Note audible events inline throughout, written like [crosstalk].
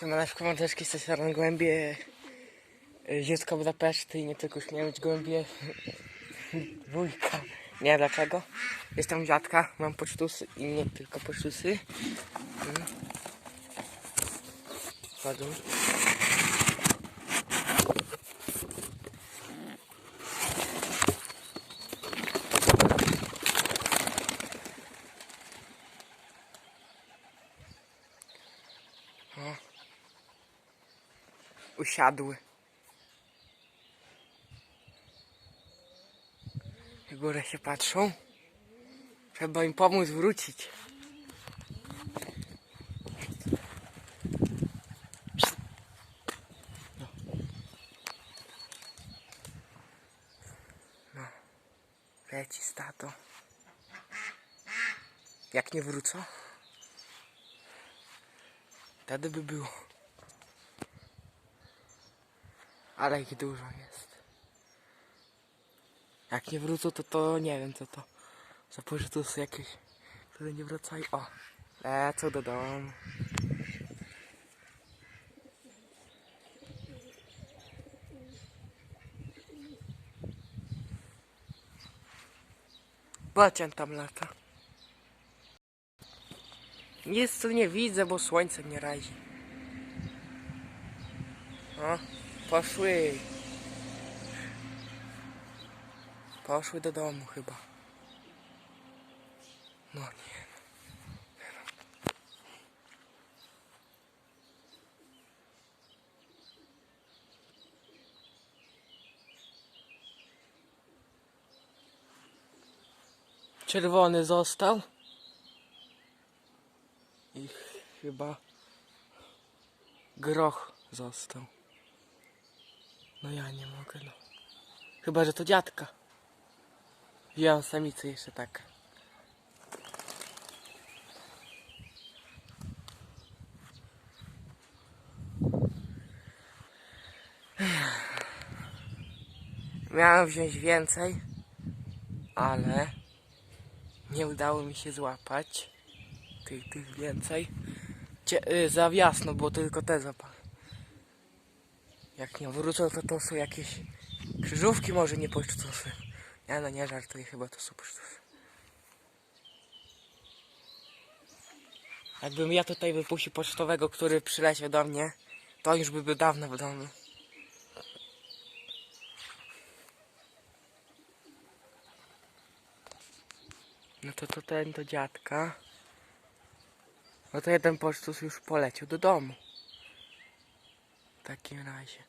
Siemaneczko, mordeczki, z tej strony głębie y, dziecko Budapeszty i nie tylko miałem być głębie [laughs] wujka. Nie dlaczego. Jestem dziadka, mam pocztusy i nie tylko pocztusy. Mm. Usiadły. W górę się patrzą. Trzeba im pomóc wrócić. No. No. Leci stato. Jak nie wrócą? Wtedy by było. Ale ich dużo jest. Jak nie wrócą, to to nie wiem co to. Zapójrzę, są jakieś, które nie wracają. O, lecą do domu. Bocian tam lata. Nic tu nie widzę, bo słońce nie razi. O, poszły. Poszły do domu chyba. No nie. Czerwony został. I chyba groch został. No ja nie mogę, no. Chyba, że to dziadka. Wziąłem samicę jeszcze tak. Miałem wziąć więcej, ale nie udało mi się złapać tych, tych więcej. Cie, y, za było tylko te zapachy. Jak nie wrócą, to to są jakieś krzyżówki, może nie pocztusy. Ja no nie żartuję, chyba to są pocztusy. Jakbym ja tutaj wypuścił pocztowego, który przyleciał do mnie, to już by był dawno w domu. No to to ten do dziadka. No to jeden pocztus już poleciał do domu. Takim razie.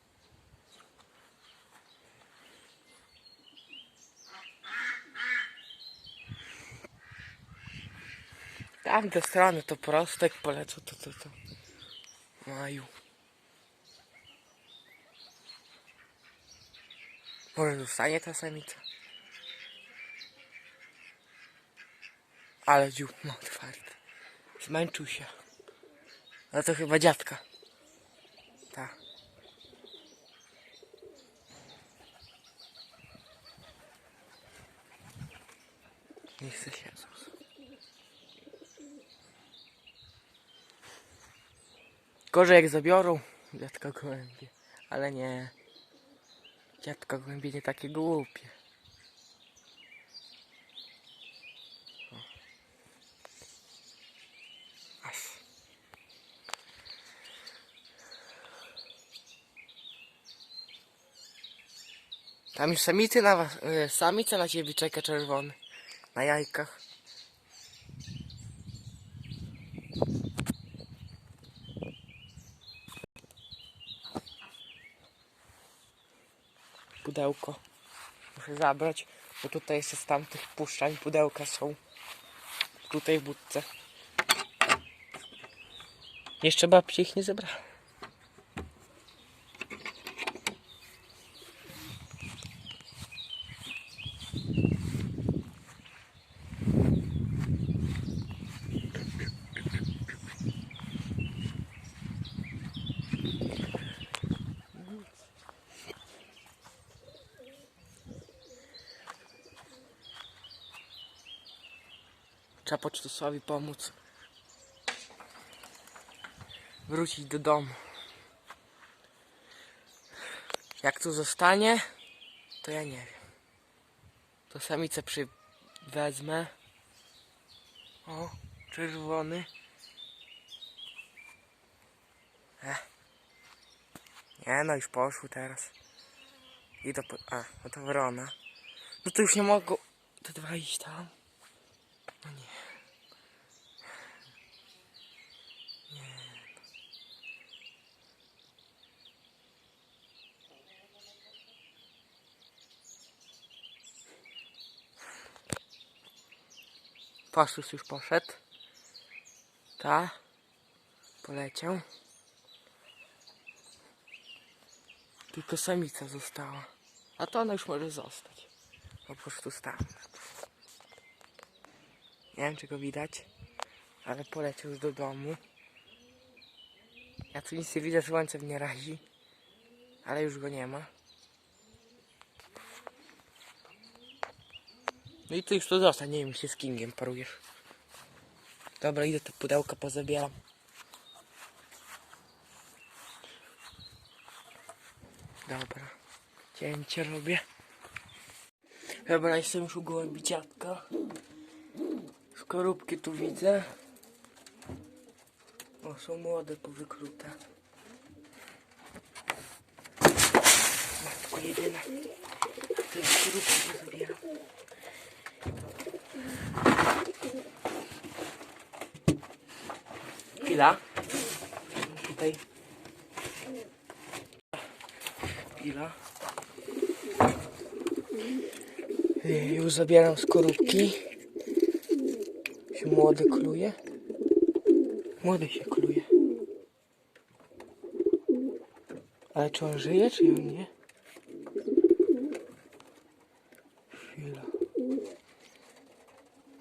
Tamte strony to prostek polecą, to to to. Maju. Może zostanie ta samica. Ale dziób ma otwarty. Zmęczył się. Ale to chyba dziadka. Nie chce się. Gorzej jak zabiorą dziadka gołębie. Ale nie. Dziadka gołębie nie takie głupie. Tam już samicy na was, e, samica na ciebie czeka czerwony. Na jajkach. Pudełko. Muszę zabrać, bo tutaj jeszcze z tamtych puszczań pudełka są. Tutaj w budce. Jeszcze babci ich nie zebrała. Trzeba pocztusowi pomóc. wrócić do domu. Jak tu zostanie, to ja nie wiem. To samicę przy... wezmę. O, czerwony. Ech. Nie no, już poszły teraz. I. Po... A, no to wrona. No to już nie mogą te dwa iść tam. No nie. Pasus już poszedł. Ta. Poleciał. Tylko samica została. A to ona już może zostać. Po prostu standard. Nie wiem czy go widać. Ale poleciał już do domu. Ja tu nic nie widzę, słońce mnie razi. Ale już go nie ma. No i ty już to zostań, nie wiem, się z Kingiem parujesz. Dobra, idę te pudełka pozabieram. Dobra, cięcie robię. Dobra, jestem już u gołębi dziadka. Skorupki tu widzę. O, są młode, powykrute. Matko jedyna. Te skorupki. Chwila. Tutaj. Chwila. Y, Już zabieram skorupki. Się młody kluje. Młody się kluje. Ale czy on żyje, czy on nie? Chwila.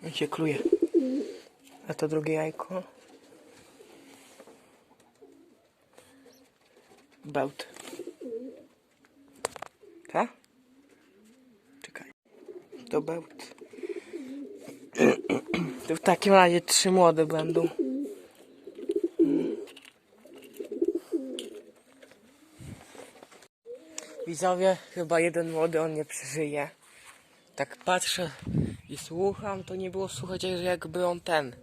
On się kluje. A to drugie jajko. Bełt. Tak? Czekaj. To bełt. To w takim razie trzy młode będą. Widzowie, chyba jeden młody on nie przeżyje. Tak patrzę i słucham, to nie było słuchać, że jakby on ten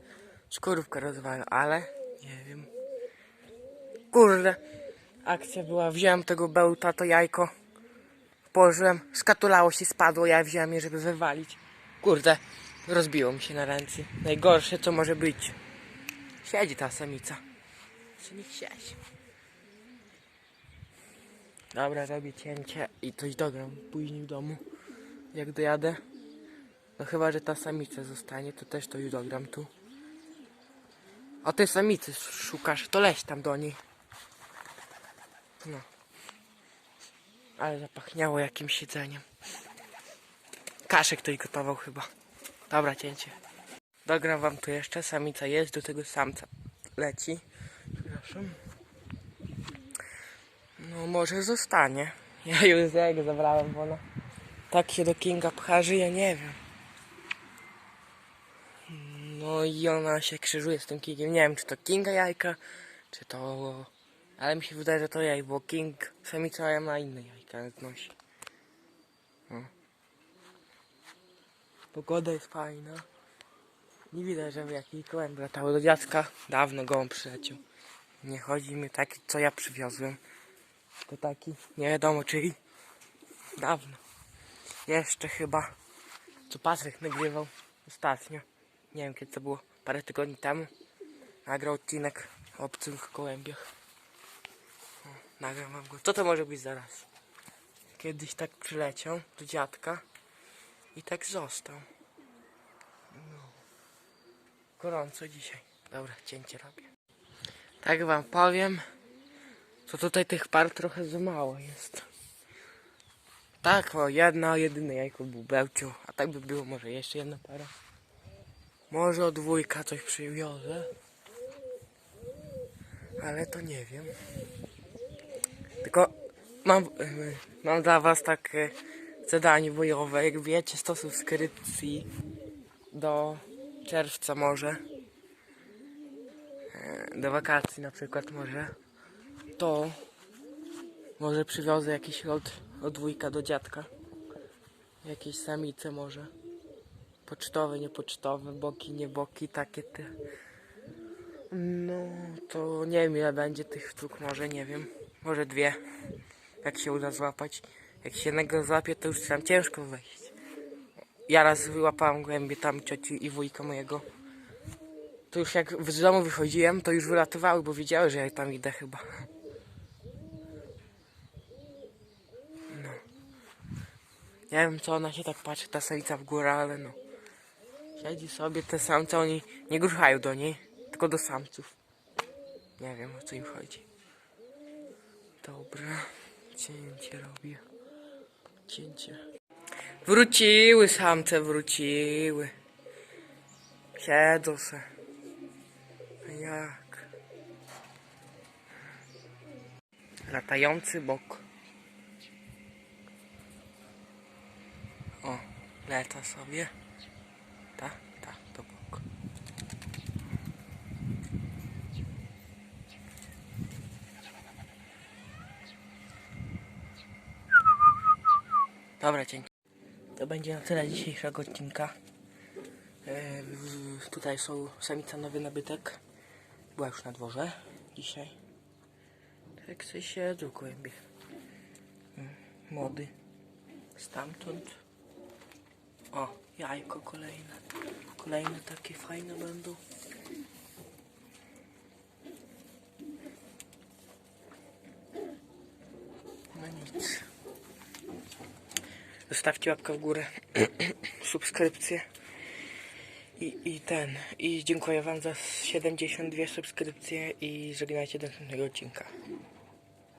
skorupkę rozwalił, ale nie wiem. Kurde, akcja była, wziąłem tego bełta, to jajko, położyłem, skatulało się, spadło, ja wziąłem je, żeby wywalić. Kurde, rozbiło mi się na ręce. Najgorsze, co może być. Siedzi ta samica. Czy niech siedzi. Dobra, robię cięcie i coś dogram później w domu. Jak dojadę. No chyba, że ta samica zostanie, to też to już dogram tu. O tej samicy szukasz, to leś tam do niej. No. Ale zapachniało jakimś jedzeniem. Kaszek ktoś gotował chyba. Dobra, cięcie. Dogram wam tu jeszcze. Samica jest, do tego samca leci. Przepraszam. No może zostanie. Ja już jego zabrałem, bo ona tak się do Kinga pcha, że ja nie wiem. I ona się krzyżuje z tym Kingiem. Nie wiem, czy to Kinga jajka, czy to... Ale mi się wydaje, że to jaj, bo King samica ma inne jajka nosi. No. Pogoda jest fajna. Nie widać, żeby jakiś gołęb latały do dziadka. Dawno gołąb przyleciał. Nie chodzi mi taki, co ja przywiozłem. To taki, nie wiadomo czyj. Dawno. Jeszcze chyba, co Patryk nagrywał ostatnio. Nie wiem kiedy to było, parę tygodni temu. Nagrał odcinek o obcych gołębiach. Nagram wam go. Co to może być zaraz? Kiedyś tak przyleciał do dziadka i tak został. No. Gorąco dzisiaj. Dobra, cięcie robię. Tak wam powiem, to tutaj tych par trochę za mało jest. Tak, o jedna, jedyne jajko był bełciu, a tak by było może jeszcze jedna para. Może o dwójka coś przywiozę. Ale to nie wiem. Tylko mam, mam dla was takie zadanie bojowe. Jak wiecie, 100 subskrypcji do czerwca może. E, do wakacji na przykład może, to może przywiozę jakiś lot od wujka do dziadka. Jakieś samice może. Pocztowe, niepocztowe, boki, nie boki, takie te. No, to nie wiem ile będzie tych sztuk, może nie wiem. Może dwie, jak się uda złapać. Jak się jednego złapie, to już tam ciężko wejść. Ja raz wyłapałem głębie tam cioci i wujka mojego. To już jak z domu wychodziłem, to już wylatywały, bo wiedziały, że ja tam idę chyba. No. Nie wiem co ona się tak patrzy, ta samica w górę, ale no. Siedzi sobie, te samce, oni nie gruchają do niej, tylko do samców. Nie wiem o co im chodzi. Dobra, cięcie robię. Cięcie. Wróciły samce, wróciły. Siedzą se. A jak? Latający bok. O, leta sobie. Ta, ta, to bok. Dobra, dzięki. To będzie na tyle dzisiejszego odcinka. Tutaj są samica nowy nabytek. Była już na dworze dzisiaj. Tak se siedzą kłębie. Mm, Młody. Stamtąd. O, jajko kolejne. Kolejne takie fajne będą. No nic. Zostawcie łapkę w górę, [clears throat] subskrypcję i, i ten. I dziękuję Wam za 72 subskrypcje i żegnajcie do następnego odcinka.